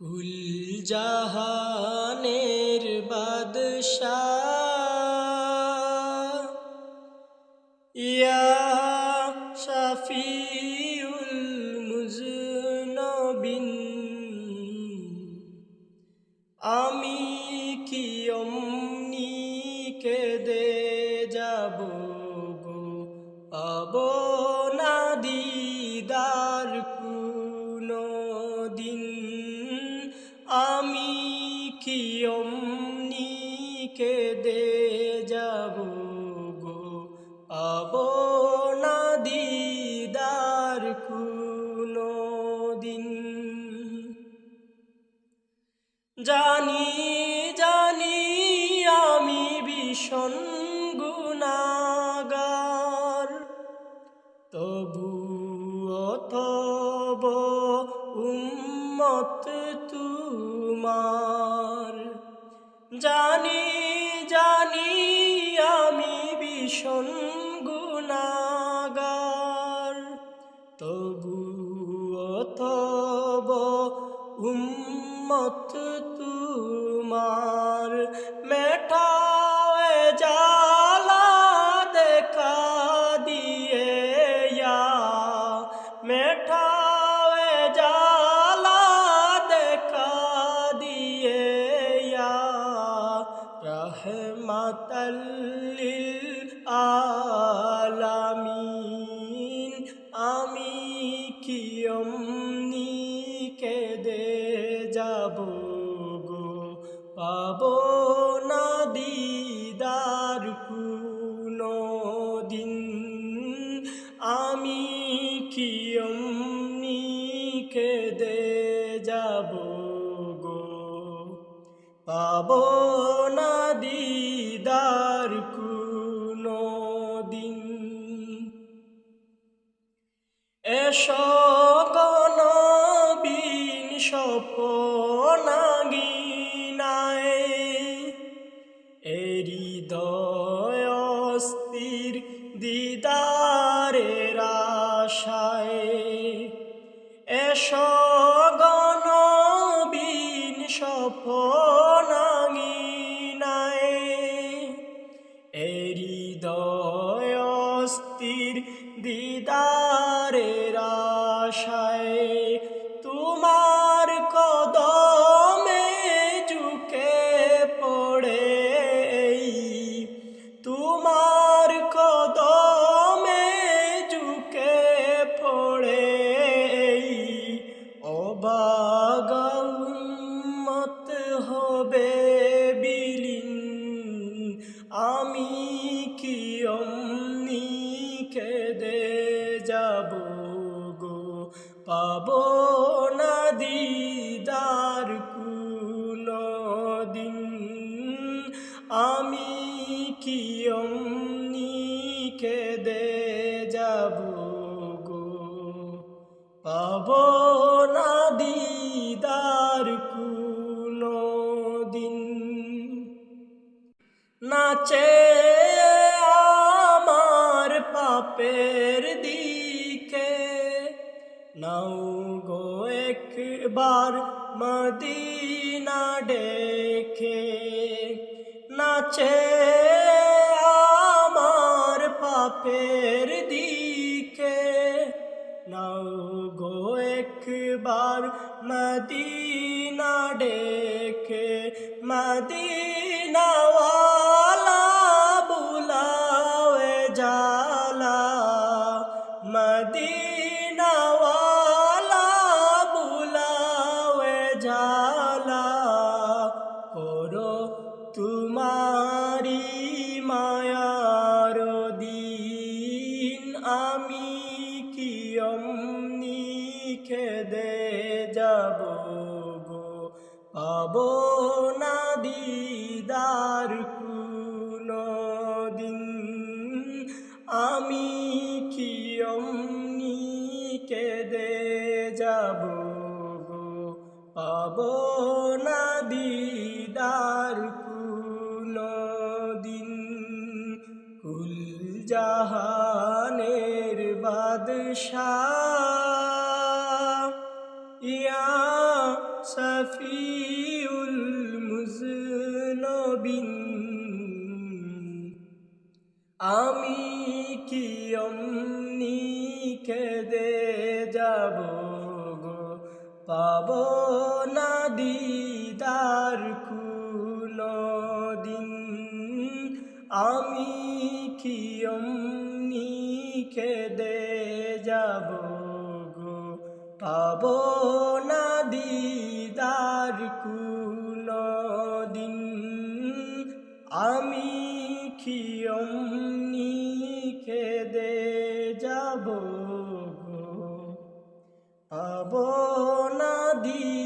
কুল জাহানের বাদশাহ। ইয়া শাফিউল মুজনবিন। আমি কি অমনি কেঁদে যাব গো? পাব জানি জানি আমি ভীষণ গুণাগার। তবু তব উম্মত তুমার। জানি জানি আমি ভীষণ গুণাগার। উম্মত তুমার মেটাওয়ে জালা দেখা দিয়ে ইয়া মেটাওয়ে জালা দেখা দিয়ে ইয়া রহমাতাল্লিল আলামিন যাব গো। পাবো না দিদার কোনো দিন এসো গণবিন সপনাগিনায় হৃদয় অস্থির দিদারের আশায়। এসো সপনাগিনায় হৃদয় অস্থির দিদারের আমি কি অমনি কেঁদে যাব গো? পাব না দিদার কোনো দিন আমি কি অমনি কেঁদে যাব গো? পাব নাচে আমার পাপের দিকে। নাও গো একবার মদিনা ডেকে। নাচে আমার পাপের দিকে। নাও গো একবার মদিনা ডেকে। মদিনাওয়ালা মদিনাওয়ালা বুলাওয়ে জালা করো তোমারি মায়ার দিন। আমি কি অমনি খেদে যাব গো? পাবো না দিদার কোনো পাবো না দিদার দিন কুল জাহানের বাদশাহ। ইয়া সফ শাফিউল মুজনবিন, আমি কি অমনি গো পাব না দিদার দিন আমি কি খেদে যাব গো? পাব না দিদার দিন আমি কি খেদে যাব الْمُبِينَ